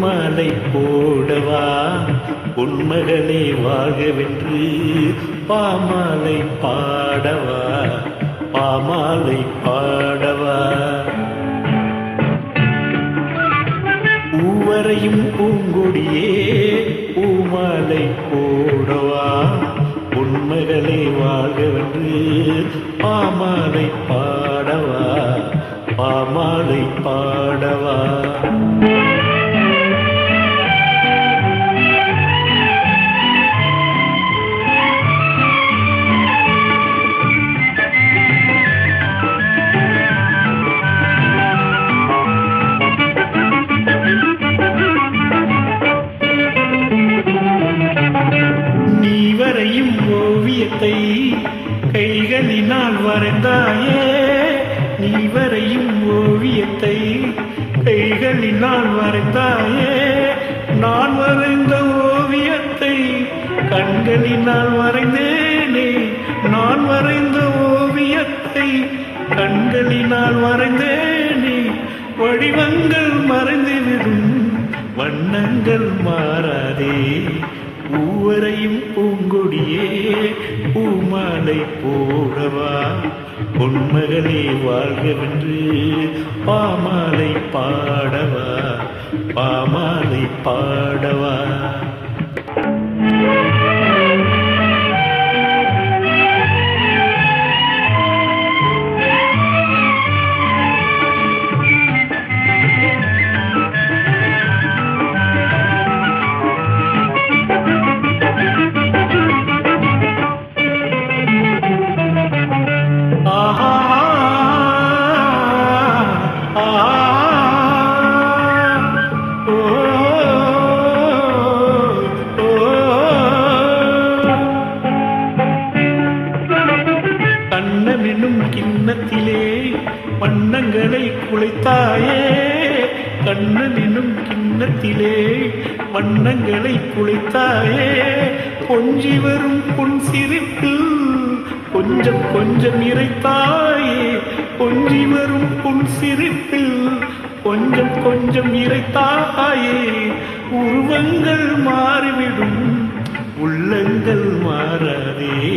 மாலை போடவா? உன்மகனே வாழ்கவென்று பாமாலை பாடவா? பாமாலை பாடவா? பூவரையும் பூங்கொடியே பூமாலை போடவா? பொன்மகளே வாழ்கவென்று பாமாலை பாடவா? பாமாலை பாடவா? ஓவியத்தை கைகளினால் வரைந்தாயே நீ வரையும் ஓவியத்தை கைகளினால் வரைந்தாயே நான் வரைந்த ஓவியத்தை கண்களினால் வரைந்தேனே. நான் வரைந்த ஓவியத்தை கண்களினால் வரைந்தேனே. வடிவங்கள் மறைந்துவிடும் வண்ணங்கள் மாறாதே. பூவரையும் பூங்கொடியே பூமாலை போடவா? பொன்மகளே வாழ்கவென்று பாமாலை பாடவா? பாமாலை பாடவா? கிண்ணத்திலே வண்ணங்களை குளித்தாயே கண்ணனினும் கிண்ணத்திலே வண்ணங்களை குளித்தாயே கொஞ்சி வரும் பொன் சிரிப்பு கொஞ்சம் கொஞ்சம் இறைத்தாயே கொஞ்சி வரும் பொன் சிரிப்பில் கொஞ்சம் கொஞ்சம் இறைத்தாயே உருவங்கள் மாறிவிடும் உள்ளங்கள் மாறாதே.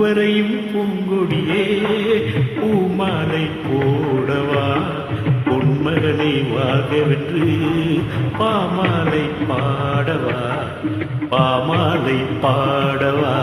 பூவரையும் பூங்கொடியே பூமாலை போடவா? பொன்மகனை வாகவென்று பாமாலை பாடவா? பாமாலை பாடவா?